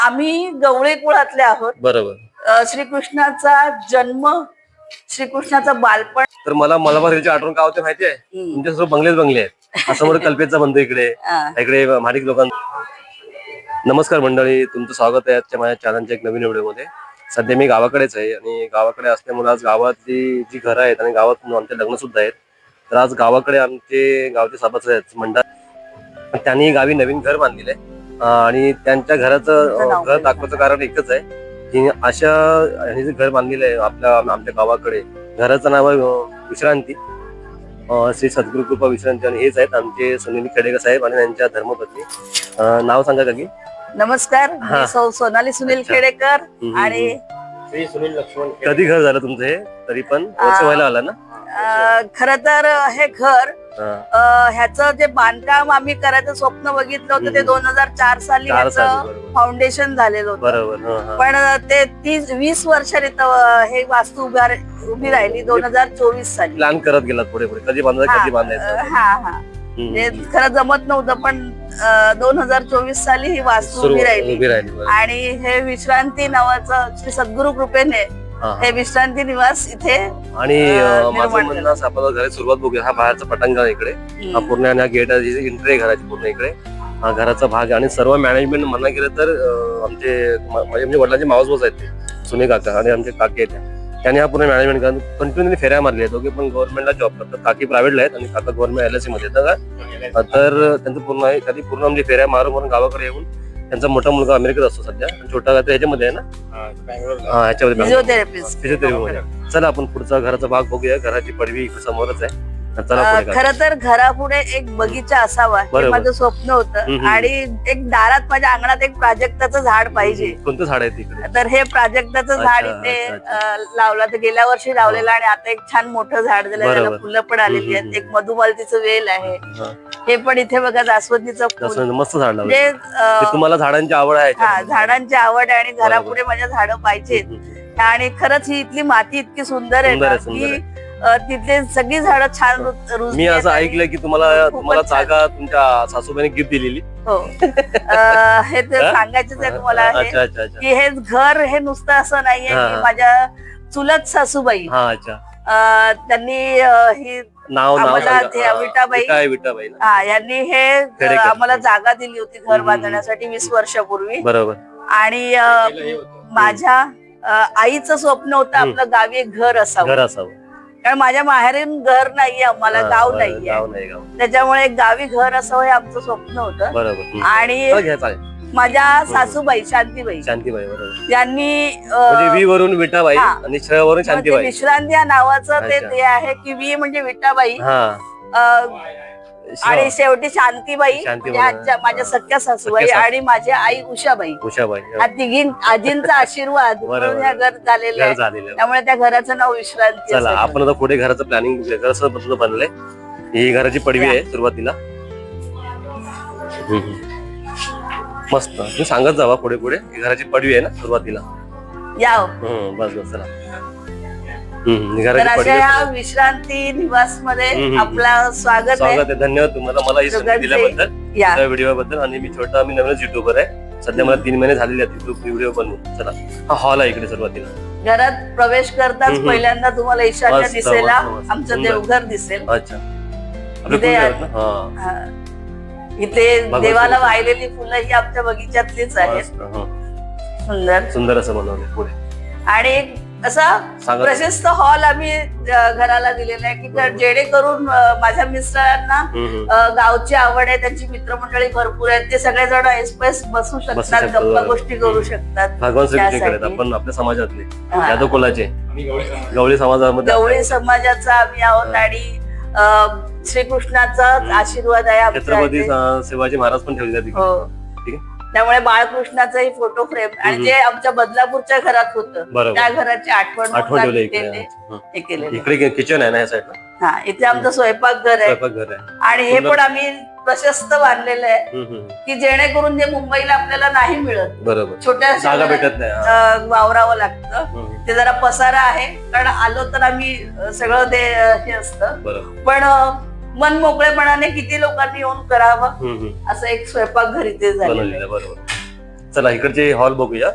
आम्ही गवळे कुळातले आहोत. बरोबर. अ, श्रीकृष्णाचा जन्म श्रीकृष्णाचं बालपण. तर मला मलाबार हिलची आठवण का होते माहिती आहे? हम्म. तुमच्या सर्व बंगलेच बंगले आहेत. समोर कल्पेचा बंधू इकडे. इकडे माडिक लोकां नमस्कार मंडळी तुमचं स्वागत आहे आजच्या माझ्या चॅनलच्या एक नवीन व्हिडिओमध्ये. सध्या मी गावाकडेच आहे आणि गावाकडे असल्यामुळे आज गावातली जी घरं आहेत आणि गावात आमचे लग्न सुद्धा आहेत तर आज गावाकडे आमचे गावचे सभासद आहेत मंडळ. त्यांनी गावी नवीन घर बांधलेलं आहे. आणि त्यांच्या घराचं घर? दाखवायचं कारण एकच आहे की अशा ह्यांनी जे घर बांधलेलं आहे आपल्या आमच्या गावाकडे घराचं नाव आहे विश्रांती श्री सद्गुरु कृपा विश्रांती आणि हेच आहेत आमचे सुनील खेडेकर साहेब आणि त्यांच्या धर्मपत्नी नाव सांगा का की नमस्कार हा. मी सौ सोनाली सुनील. खेडेकर आणि श्री सुनील लक्ष्मण कधी घर झालं तुमचं हे तरी पण वर्ष व्हायला आलं ना खर तर हे घर हा. ह्याचं जे बांधकाम आम्ही करायचं स्वप्न बघितलं होतं ते. दोन हजार चार साली ह्याचं फाउंडेशन झालेलं होतं हा, हा. पण ते तीस वीस वर्षांनी हे वास्तू उभा उभी राहिली दोन हजार चोवीस साली प्लॅन करत गेलात पुढे पुढे कधी बांधायचं हा, कधी बांधायचं हा हा खरं जमत नव्हतं पण दोन हजार चोवीस साली ही वास्तू उभी राहिली. आणि हे विश्रांती नावाचं श्री सद्गुरु कृपेने हा, हा. हे विश्रांती निवास इथे आणि अ, अं, माझं निर्माण म्हणणं असं आपण घरी सुरुवात बघूया. हा बाहेरचा पटांगण इकडे. हा पूर्ण आणि हा गेट एंट्री घराची पूर्ण इकडे. हा घराचा भाग आणि सर्व मॅनेजमेंट म्हणा गेलं तर आमचे माझे म्हणजे वडिलांचे मावस बोस आहेत ते. सुनील काका आणि आमचे काकी आहेत त्या. त्यांनी हा पूर्ण मॅनेजमेंट करून कंटिन्युअली फेऱ्या मारल्या आहेत. दोघे पण गव्हर्नमेंटला जॉब करतात. काकी प्रायव्हेटला आहेत आणि काका गव्हर्नमेंट एल एसमध्ये का तर त्यांचं पूर्ण आहे. कधी पूर्ण म्हणजे फेऱ्या मारून मारून गावाकडे येऊन त्यांचा मोठा मुलगा अमेरिकेत असतो सध्या. आणि छोटा काका ह्याच्यामध्ये आहे ना? बँगलोर हा, ह्याच्यामध्ये फिजिओथेरपिस्ट फिजिओथेरपी चला आपण पुढचा घराचा भाग बघूया. घराची पडवी इकडे समोरच आहे. तर चला पुढे. खरं तर घरापुढे एक बगीचा असावा. हे बरोबर. माझं स्वप्न होतं. हम्म. आणि एक दारात माझ्या अंगणात एक प्राजक्ताचं झाड पाहिजे. कोणतं झाड आहे तिकडे तर हे प्राजक्ताचं झाड अच्छा, इथे अच्छा, अ, लावलं. तर गेल्या वर्षी लावलेलं आणि आता एक छान मोठं झाड झालं त्याला बरोबर. फुलं पण आलेली हम्म, आहेत एक मधुमालतीचं वेल आहे. हा. हे पण इथे बघा जास्वंदीचं फुल. मस्त झाड लावलं. म्हणजे अ, तुम्हाला झाडांची आवड आहे हा. झाडांची आवड आहे आणि घरापुढे माझ्या झाडं पाहिजेत. आणि खरंच ही इथली माती इतकी सुंदर आहे सुंदर ना आहे, सुंदर की अ, तिथली सगळी झाडं छान रु- रुजली मी आहेत असं आणि- ऐकलंय की तुम्हाला खूपच तुम्हाला छान. जागा तुमच्या सासूबाईने गिफ्ट दिलेली. हो. अ, हे तर हा? सांगायचंच आहे तुम्हाला हे अच्छा अच्छा अच्छा. की हे घर हे नुसतं असं नाहीये. हा, की हा. माझ्या चुलत सासूबाई. हा अच्छा. अ, त्यांनी अ, ही नाव नाव आम्हाला सांगा. ते हा, ना. हा यांनी हे खेडेकर. आम्हाला जागा दिली होती घर हम्म. बांधण्यासाठी वीस वर्षापूर्वी. बरोबर. आणि अ, माझ्या अ, आईचं स्वप्न होतं हम्म. आपलं गावी एक घर असावं. घर असावं. कारण माझ्या माहेरून घर नाहीये आम्हाला हा, गाव बरं, नाहीये. गाव नाही गाव त्याच्यामुळे एक गावी घर असावं हे आमचं स्वप्न होतं. बरोबर. हम्म. आणि चला, घ्या चालेल. माझ्या सासूबाई शांतीबाई शांतीबाई बरोबर यांनी अ, म्हणजे वी वरून विटाबाई हा. आणि श वरून मग ते शांतीबाई विश्रांती या नावाचं ते अच्छा. ते आहे की वी म्हणजे विठाबाई हा अ. आणि शेवटी शांतीबाई शांतीबाई. म्हणजे आजच्या माझ्या सख्या सासूबाई सासू. आणि माझी आई उषाबाई उषाबाई हा तिघी आजींचा आशीर्वाद बरोबर. म्हणून हे घर झालेलं घर आहे झालेलं. त्यामुळे त्या घराचं नाव विश्रांती चला असं आपण आता पुढे घराचं प्लॅनिंग कसं बनलंय ही घराची पडवी या. आहे सुरुवातीला हम्म. मस्त तुम्ही सांगत जावा पुढे पुढे ही घराची पडवी आहे ना सुरुवातीला ठेवलं. या. हम्म, बस बस चला हम्म, ही तर घराची पडवी अशा या आहे. विश्रांती निवासमध्ये हम्म. आपला स्वागत आहे स्वागत आहे धन्यवाद तुम्हाला मला ही संधी दोघांचे. दिल्याबद्दल या त्या व्हिडिओ बद्दल आणि मी छोटा मी नवीनच युट्यूबर आहे सध्या मला तीन महिने झालेले आहेत युट्यूब व्हिडिओ बनवून चला हा हॉल आहे इकडे सुरुवातीला घरात प्रवेश करताच हम्म. पहिल्यांदा तुम्हाला ईशान्य मस्त, दिसेला मस्त, मस्त. आमचं सुंदर. देवघर दिसेल अच्छा आपले इथे कुलदेव आहे. आहेत ना? हा. हा. इथे देवाला. वाहिलेली फुलं ही आमच्या बगीच्यातलीच आहेत हा. सुंदर सुंदर असं बनवलं पुढे आणि एक असा प्रशस्त हॉल आम्ही घराला दिलेला आहे की. जेणेकरून माझ्या मिस्टरांना गावची आवड आहे त्यांची मित्रमंडळी भरपूर आहेत ते सगळेजण एसपेस बसू शकतात गप्पा. गोष्टी करू शकतात. आपण आपल्या समाजातले. यादव कुलाचे गवळी समाज. गवळी समाजामध्ये गवळी समाजाचा आम्ही आहोत. आणि श्रीकृष्णाचा आशीर्वाद आहे छत्रपती शिवाजी महाराज पण ठेवले जाते हो ठीक आहे त्यामुळे बाळकृष्णाचाही फोटो फ्रेम आणि हम्म. जे आमच्या बदलापूरच्या घरात होतं बरोबर. त्या घराची आठवण आठवण ठेवलं इकडे हं. हे केलेलं आहे. इकडे किचन आहे ना या साईडला हा इथे आमचं स्वयंपाकघर आहे स्वयंपाक घर आहे आणि हे सुंदर. पण आम्ही प्रशस्त बांधलेलं आहे. की जेणेकरून जे मुंबईला आपल्याला नाही मिळत बरोबर छोट्या जागा शहरात, भेटत नाही हा. अ, वावरावं लागतं ते जरा पसारा आहे कारण आलो तर आम्ही अ, सगळं ते अ, हे असतं बरोबर पण अ, मन मोकळेपणाने किती लोकांनी येऊन करावं हम्म. असं एक स्वयंपाकघर इथे झालेलं बनवलेलं आहे. आहे, बरोबर. चला इकडचे हॉल बघूया.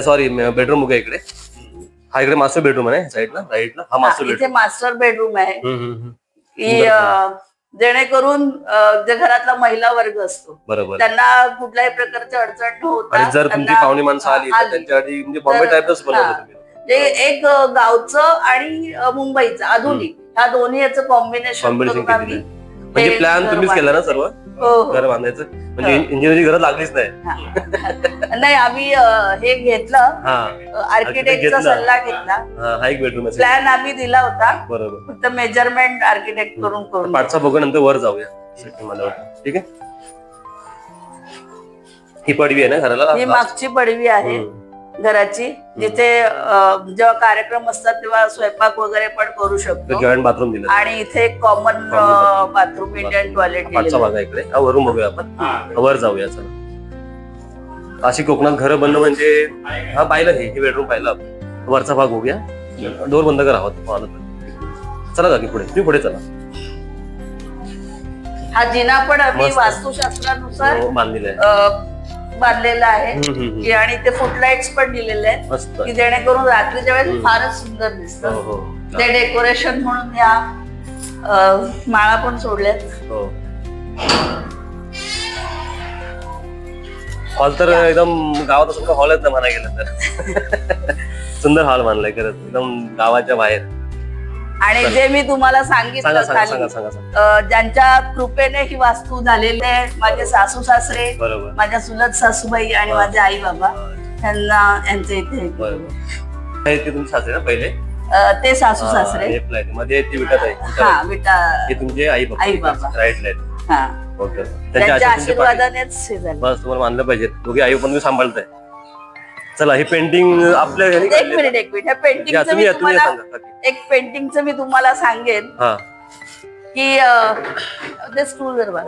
सॉरी बेडरूम बघूया इकडे. हा इकडे मास्टर बेडरूम आहे साईडला राईटला हा हा, मास्टर इथे बेडरूम मास्टर बेडरूम आहे. बरोबर की अं, जेणेकरून अं, जे घरातला महिला वर्ग असतो त्यांना कुठल्याही प्रकारची अडचण न होता आणि जर तुमची त्यांना- पाहुणी माणसं आली तर आली. त्यांच्यासाठी म्हणजे बॉम्बे तर- टाईपच बनवलं हा. तुम्ही. ते एक अं, गावचं आणि अं, मुंबईचं आधुनिक. ह्या दोन्ही याचं कॉम्बिनेशन कॉम्बिनेशन करून आम्ही केलेलं आहे. म्हणजे ते प्लॅन घर तुम्हीच केला ना. सर्व? हो हो. घर बांधायचं. म्हणजे इंजिनिअरिंग गरज लागलीच नाही. हा. नाही आम्ही अं, हे घेतलं. हा. आर्किटेक्टचा घेतलं. सल्ला घेतला. हा हा एक बेडरूम प्लॅन आम्ही दिला होता. बरोबर. फक्त मेजरमेंट आर्किटेक्ट करून करून. पाठचा बघू नंतर वर जाऊया. मला वाटतं. ठीक आहे? ही पडवी आहे ना घराला? ही मागची पडवी आहे. हम्म. घराची जिथे अं, जेव्हा कार्यक्रम असतात तेव्हा स्वयंपाक वगैरे पण करू शकतो. जॉईंट बाथरूम दिलं. आणि इथे common Common bathroom Indian toilet पाठचा भाग आहे इकडे. हा वरून बघूया आपण. वर जाऊया चला. अशी कोकणात घरं बनणं म्हणजे हा पाहिलं हे हे बेडरूम पाहिलं आपण. वरचा भाग बघूया. डोर बंद करा तर चला काकी पुढे. तुम्ही पुढे चला. हा जिना पण आम्ही मस्त. वास्तुशास्त्रानुसार हो, बांधलेलं आहे. अं, बांधलेला आहे. की आणि ते फुटलाइट्स पण दिलेले आहेत की जेणेकरून रात्रीच्या वेळेस. फारच सुंदर हो दिसतं. हो ते डेकोरेशन म्हणून या माळा पण सोडल्यात. हो. हॉल तर एकदम गावात असं हॉल आहेत ना म्हणा गेलं तर. सुंदर हॉल मानलाय खरंच. एकदम गावाच्या बाहेर. आणि जे मी तुम्हाला सांगा सांगितलं ज्यांच्या कृपेने ही वास्तू झालेली आहे माझे सासू सासरे माझ्या सुलत सासूबाई आणि. माझे आई बाबा त्यांना यांचे इथे सासरे ना पहिले? ते सासू सासरे. मध्ये हा. विटा तुमचे आई बाबा आई बाबा. हा. ओके त्यांच्या त्यांच्या आशीर्वादाने आशीर्वादानेच बस तुम्हाला मानलं पाहिजे. दोघे आई पण तुम्ही सांभाळताय. चला हे पेंटिंग आपल्या घरी एक काढलेलं. मिनिट एक मिनिट ह्या पेंटिंगचं तुम्ही मी या, तुम्ही या तुम्हाला सांगा. एक पेंटिंगचं मी तुम्हाला सांगेन हा की अं, ते स्टूल बघा.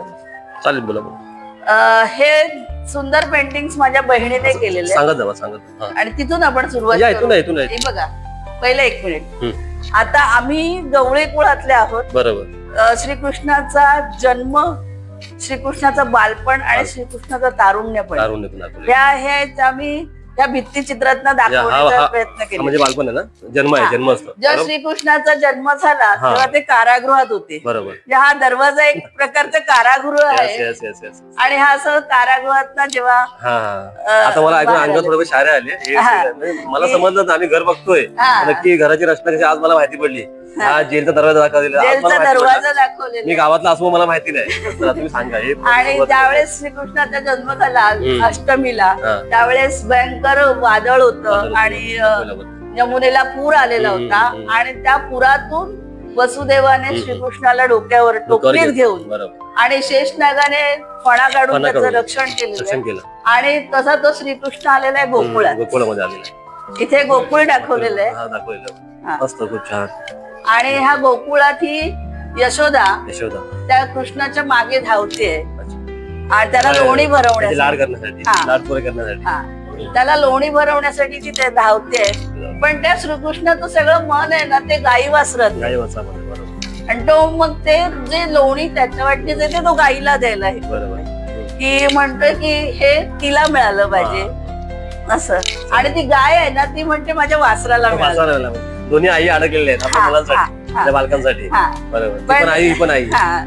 चालेल बोला बोला अं, हे सुंदर पेंटिंग माझ्या बहिणीने केलेले आहेत. सांगत जावा सांगत. हा. आणि तिथून आपण सुरुवात या, इथून करू. या, इथून या. हे बघा पहिलं एक मिनिट हम्म, आता आम्ही गवळी कुळातले आहोत बरोबर अ, श्रीकृष्णाचा जन्म श्रीकृष्णाचं बालपण आणि श्रीकृष्णाचं तारुण्यपण दारून येतो दाखवलं. ह्या हे आम्ही त्या भित्ती चित्रातनं हा- दाखवण्याचा प्रयत्न केला म्हणजे बालपण आहे ना जन्म आहे. जन्म असतो जेव्हा? श्रीकृष्णाचा जन्म झाला. तेव्हा ते कारागृहात होते बरोबर म्हणजे हा दरवाजा एक प्रकारचं कारागृह आहे yes, yes, yes. आणि हा असं कारागृहात जेव्हा हा हा. अ, आता मला ऐकून अंगात. थोडं शाळे आले हे- हा. म्हणजे मला समजलं ना आम्ही घर बघतोय हा. नक्की घराची रचना कशी आज मला माहिती पडली हा जेलचा दरवाजा दाखवलेला आज मला जेलचा माहिती पडलं. दरवाजा मी दाखवलेला गावातला असो मला माहिती नाही चला तुम्ही सांगा हे आणि ज्यावेळेस श्रीकृष्णाचा जन्म झाला हम्म. अष्टमीला हा. त्यावेळेस भयंकर वादळ होतं. आणि अ. यमुनेला पूर आलेला हम्म, होता हम्म. आणि त्या पुरातून वसुदेवाने हम्म. श्रीकृष्णाला डोक्यावर टोपलीत. घेऊन बरोबर आणि शेषनागाने फणा काढून फणा त्याचं काढून. रक्षण केलेलं रक्षण आहे. केलं आणि तसा तो श्रीकृष्ण आलेला आहे गोकुळात गोकुळामध्ये आलेला आहे. इथे गोकुळ दाखवलेलं आहे हा दाखवलेलं हा. मस्त खूप छान आणि ह्या गोकुळात ही यशोदा यशोदा. त्या कृष्णाच्या मागे धावते. आणि त्याला लोणी लाड भरवण्यासाठी. करण्यासाठी. लाड पुरे करण्यासाठी. त्याला लोणी भरवण्यासाठी ती ते धावते. पण त्या श्रीकृष्णाचं सगळं मन आहे ना ते गाई वासरत गाई आणि तो मग ते जे लोणी त्याच्या वाटणीच आहे ते तो गाईला द्यायला आहे. की म्हणतोय की हे तिला मिळालं पाहिजे. असं. आणि ती गाय आहे ना ती म्हणते माझ्या वासराला मिळालं. दोन्ही आई अडकलेले आहेत आपल्या हा, मुलांसाठी हा, हा. आपल्या बालकांसाठी. हा. बरोबर. ती पण- पण आई ही पण आई. हा.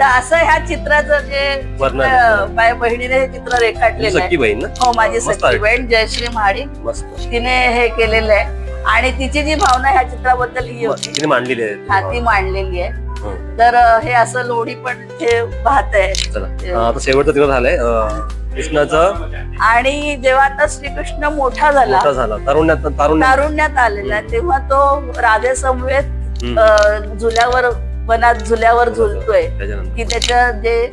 तर असं ह्या चित्राचं जे वर्णन चित्र, आहे. माझ्या बहिणीने हे चित्र तुझी रेखाटलेलं सख्खी आहे. बहीण ना? हो माझी मस्त सख्खी आहे. बहीण जयश्री महाडिक मस्त. तिने हे केलेलं आहे. आणि तिची जी भावना ह्या चित्राबद्दल ही होती. तिने मांडलेली हा आहे ती मांडलेली आहे. हम्म. तर अं, हे असं लोणी पण हे वाहत आहे चला. अं, आता शेवटचं तिकडे झालंय. अं, कृष्णाचं आणि जेव्हा आता श्रीकृष्ण मोठा झाला मोठा झाला तारुण्यात तारुण्यात. तारुण्यात आलेला तेव्हा तो राधे समवेत हम्म. अं, झुल्यावर वनात झुल्यावर झुलतोय. त्याच्यानंतर. की त्याच्या जे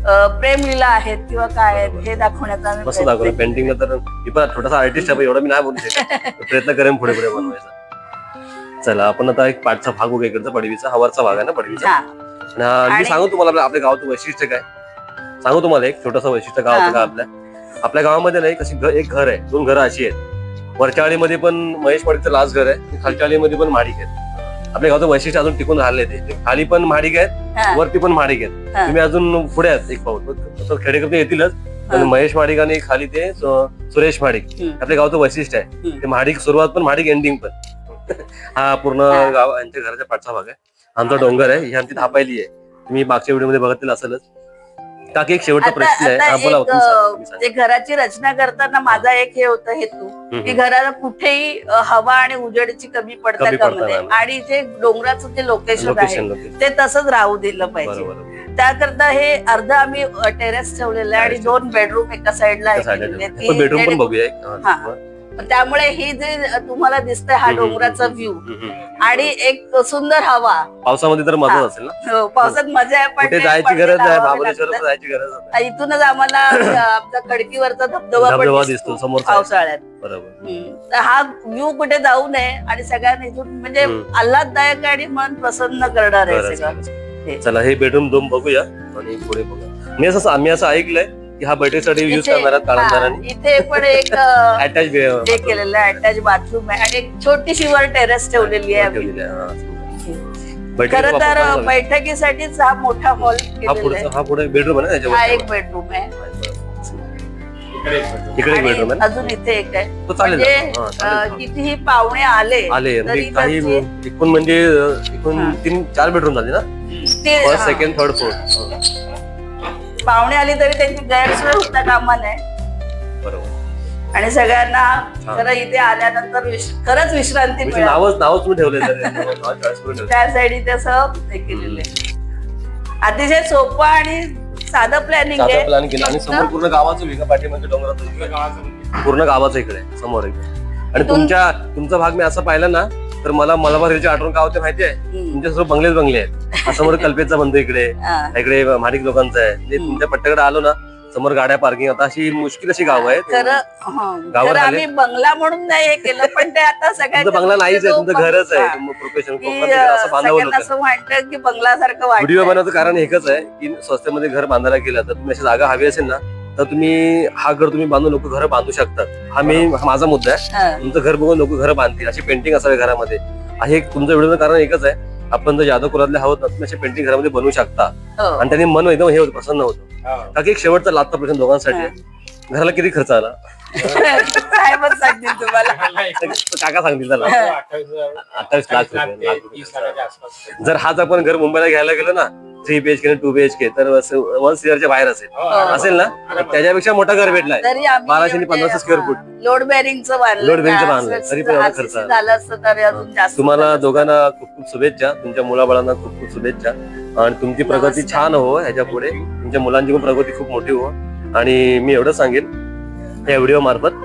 अं, प्रेमलीला आहेत किंवा काय आहेत हे दाखवण्याचा आम्ही मस्त प्रयत्न दाखवलं. पेंटिंगला तर मी पण छोटासा आर्टिस्ट आहे एवढं मी नाही बोलू शकत. प्रयत्न करेन पुढे पुढे बनवायचा. चला आपण आता एक पाठचा भाग बघू इकडचा पडवीचा हवारचा भाग आहे ना पडवीचा? हा. आणि हा- मी आणि- सांगू तुम्हाला आपल्या आपल्या गावाचं वैशिष्ट्य काय? सांगू तुम्हाला एक छोटस वैशिष्ट्य गावाचं हा. का आपल्या? आपल्या गावामध्ये नाही कशी घ- एक घर आहे. दोन घरं अशी आहेत. वरच्या आळीमध्ये पण महेश पाडीचं लास्ट घर आहे. आणि खालच्या आळीमध्ये पण माडिक आहेत. आपल्या गावाचं वैशिष्ट्य अजून टिकून राहिले ते. ते खाली पण माडिक आहेत हा. वरती पण माडिक आहेत. हा. तुम्ही अजून पुढे आहेत एक पाऊल. तर खेडेकर येतीलच आणि महेश माडिक आणि खाली ते सु- सुरेश माडिक हम्म. आपल्या गावचं वैशिष्ट्य आहे. हम्म. ते महाडिक सुरुवात पण महाडिक एंडिंग पण. हा पूर्ण हा. गाव यांच्या घराच्या पाठचा भाग आहे. आमचा डोंगर आहे. ही आमची थापायली आहे. तुम्ही मागच्या व्हिडिओमध्ये बघितलं असेलच. काकी एक शेवटचा आता प्रश्न आहे हा, बोला तुम्ही सांगा, सांगा. घराची रचना करताना माझा एक हे होतं हेतू की हम्म. घराला कुठेही अ, हवा आणि उजेडची कमी पडता कमी कामा पडता नये कामा आणि जे डोंगराचं जे लोकेशन आहे लोकेशन लोकेशन ते तसंच राहू दिलं पाहिजे बरोबर त्याकरता हे अर्ध आम्ही टेरेस ठेवलेलं आहे आणि. दोन बेडरूम एका साईडला ठेवलं. बेडरूम पण बघूया एक. हा, हा. त्यामुळे ही जे तुम्हाला दिसतंय हा डोंगराचा व्ह्यू. आणि एक सुंदर हवा पावसामध्ये तर मजा. असेल ना हो, पावसात मजा आहे पण जायची गरज लागतात. जायची गरज इथूनच आम्हाला आमचा खडकीवरचा धबधबा दिसतो, आहे. पावसाळ्यात बरोबर हा व्ह्यू कुठे जाऊ नये आणि सगळ्यांनी इथून म्हणजे. आल्हाददायक आणि मन प्रसन्न करणार आहे सगळं. चला हे बेडरूम दोन बघूया आणि पुढे बघूया मी असं आम्ही असं ऐकलंय की हा बैठकीसाठी यूज करणार आहेत हा, काळांतराने इथे पण एक अटॅच हे केलेलं आहे अटॅच बाथरूम आहे. आणि एक छोटीशी वर टेरेस ठेवलेली आहे आम्ही. खर तर हा बैठकीसाठीच हा मोठा हॉल केलेला आहे. पुढचा हा पुढे बेडरूम आहे ना हा एक बेडरूम आहे. इकडे एक आणि बेडरूम आहे अजून इथे एक आहे. तो चालेल म्हणजे ना? हा, अ, चालेल. कितीही पाहुणे आले आले. म्हणजे तरी काही त्यांची- एकूण म्हणजे अं, एकूण हा. तीन चार बेडरूम झाले ना? ते फर्स्ट हा, सेकंड थर्ड फोर्थ पाहुणे आले तरी त्यांची गैरसोय होता कामा नये बरोबर आणि सगळ्यांना. खरं इथे आल्यानंतर विश- खरंच विश्रांती म्हणजे मिळावी नावच नावच तुम्ही ठेवले. त्या साईड तसं हे केलेलं आहे अतिशय सोपं आणि साधं प्लॅनिंग साधा आहे प्लॅन केला आणि समोर पूर्ण गावाचं वेगळं. गावाचं मंदिर. पूर्ण गावाचं इकडे समोर इकडे आणि तुमच्या तुमचा भाग मी असं पाहिलं ना तर मला मलाबार हिलची आठवण गाव ते माहिती आहे. तुमच्या सर्व बंगलेच बंगले आहेत हा समोर कल्पेचा बंद इकडे. इकडे माडिक लोकांचं आहे म्हणजे तुमच्या पट्ट्याकडे आलो ना समोर गाड्या पार्किंग आता अशी मुश्किल अशी गाव आहे खरं हं. गावात? आम्ही बंगला म्हणून नाही हे केलं पण ते आता तुमचं सगळ्यांच्या बंगला नाहीच आहे तुमचं घरच. आहे प्रोफेशन की, कोकणात तिकडे असं बांधावं होतं असं वाटतं की बंगलासारखं व्हिडिओ वाटतं बनवायचं कारण एकच आहे की स्वस्तामध्ये घर बांधायला गेलं तर तुम्ही अशी जागा हवी असेल ना तर तुम्ही हा घर तुम्ही बांधून लोक घर बांधू शकतात. हा मी हा माझा मुद्दा आहे. तुमचं घर बघून लोक घर बांधतील अशी पेंटिंग असावी घरामध्ये. आहे एक तुमचं व्हिडिओ कारण एकच आहे. आपण जर जादव कुलातले आहोत ना तुम्ही अशी पेंटिंग घरामध्ये बनवू शकता. आणि त्यांनी मन एकदम हे होतं प्रसन्न होतं. हा. का की एक शेवटचा लातचा प्रश्न दोघांसाठी आहे. घराला किती खर्च आला? काका सांगतील त्याला. अठ्ठावीस लाख. जर हाच आपण घर मुंबईला घ्यायला गेलो ना थ्री बीएचके टू बीएचके तर वन सीआरच्या बाहेर असेल हो, आरामात. असेल ना त्याच्यापेक्षा मोठा घर भेटलाय तरी आम्ही बाराशे आणि पंधराशे square foot. लोड बेरिंगचं बांधलं bearingचं ना, बांधलं. तरी पण एवढा खर्च RCC आला. झालं असतं तरी अजून जास्त तुम्हाला. दोघांना खूप खूप शुभेच्छा तुमच्या मुलाबाळांना खूप खूप शुभेच्छा आणि तुमची प्रगती नमस्कार. छान हो ह्याच्या पुढे तुमच्या मुलांची पण प्रगती खूप मोठी हो आणि मी एवढं सांगेन या व्हिडिओ मार्फत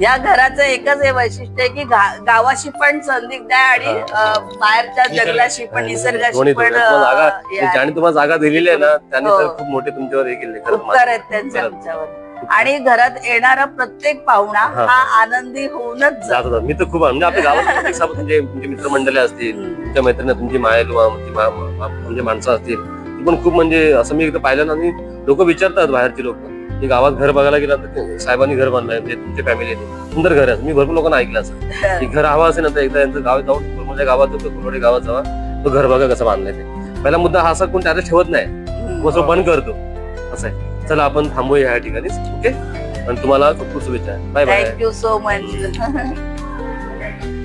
या घराचं एकच हे वैशिष्ट्य आहे की गावाशी पण संदिग्ध आहे आणि बाहेरच्या जंगलाशी पण निसर्गाशी पण. ज्याने तुम्हाला जागा दिलेली आहे ना त्यांनी तर हो. खूप मोठे तुमच्यावर हे केले उपकार आहेत त्यांचे. आमच्यावर आणि घरात येणारा प्रत्येक पाहुणा हा. आनंदी होऊनच जात मी तर खूप म्हणजे आपल्या गावात तुमचे मित्रमंडळी असतील. तुमच्या मैत्रिणी तुमची माय म्हणजे माणसं असतील ती पण खूप म्हणजे असं मी एकदा पाहिलं ना आणि लोक विचारतात बाहेरची लोक की गावात घर बघायला गेला तर साहेबांनी घर बांधलंय म्हणजे तुमच्या फॅमिलीने सुंदर घर आहे. मी भरपूर लोकांना ऐकलं असं की घर हवं असेल ना तर एकदा यांचं गाव जाऊन कुरमोच्या गावात जातो कुरमोडी गावात जावा. तो घर बघा कसं बांधलंय ते. पहिला मुद्दा हा असा कोण त्याला ठेवत नाही. तो बंद करतो. असं आहे. चला आपण थांबूया ह्या ठिकाणीच. ओके? आणि तुम्हाला खूप खूप शुभेच्छा. Bye bye thank you so much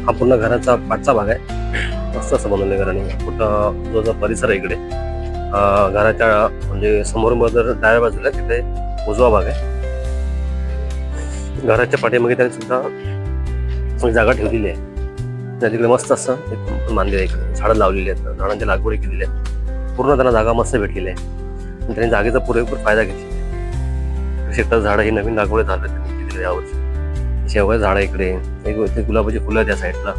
हा पूर्ण घराचा पाठचा भाग आहे. मस्त असं बनवलं घराने. कुठं जो जो परिसर आहे इकडे घराच्या म्हणजे समोर जर डाव्या बाजूला तिथे उजवा भाग आहे. घराच्या पाठीमागे त्याने सुद्धा जागा ठेवलेली आहे. त्या तिकडे मस्त असं एक मानलेलं आहे. झाडं लावलेली आहेत. झाडांच्या लागवडी केलेल्या आहेत. पूर्ण त्यांना जागा मस्त भेटलेली आहे. आणि त्यांनी जागेचा पुरेपूर फायदा घेतला शेतात झाडं ही नवीन लागवड झालं त्यांनी केलेली यावर्षी. शेवया झाडं इकडे. एक ते गुलाबाची फुलं त्या साईडला.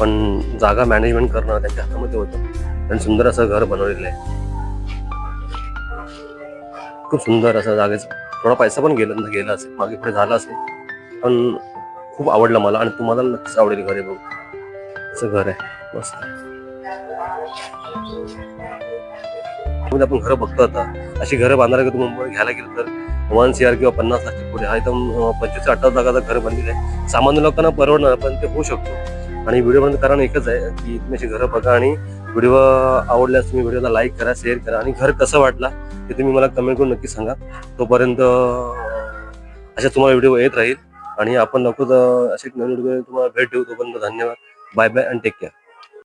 पण जागा मॅनेजमेंट करणं त्यांच्या हातामध्ये होतं. त्यांनी सुंदर असं घर बनवलेलं आहे. खूप सुंदर असं जागेचं. थोडा पैसा पण गेला गेला असेल मागे पुढे झाला असेल. पण खूप आवडलं मला आणि तुम्हाला नक्कीच आवडेल घर आहे बघ असं घर आहे. मस्त आपण घरं बघतो आता. अशी घरं बांधायला तुम्ही घ्यायला गेलं तर वन सी आर किंवा पन्नास लाखची पुढे. हा एकदम पंचवीस अठ्ठावीस लाखाचं घर बनलेलं आहे. सामान्य लोकांना परवडणार पण ते होऊ शकतो. आणि व्हिडिओ बनवण्याचं कारण एकच आहे की तुम्ही अशी घरं बघा आणि व्हिडिओ आवडल्यास तुम्ही व्हिडिओला लाईक करा शेअर करा आणि घर कसं वाटला ते तुम्ही मला कमेंट करून नक्की सांगा. तोपर्यंत अशा तुम्हाला व्हिडिओ येत राहील आणि आपण लवकर असे नवीन व्हिडिओ तुम्हाला भेट देऊ. तोपर्यंत धन्यवाद. Bye bye and take care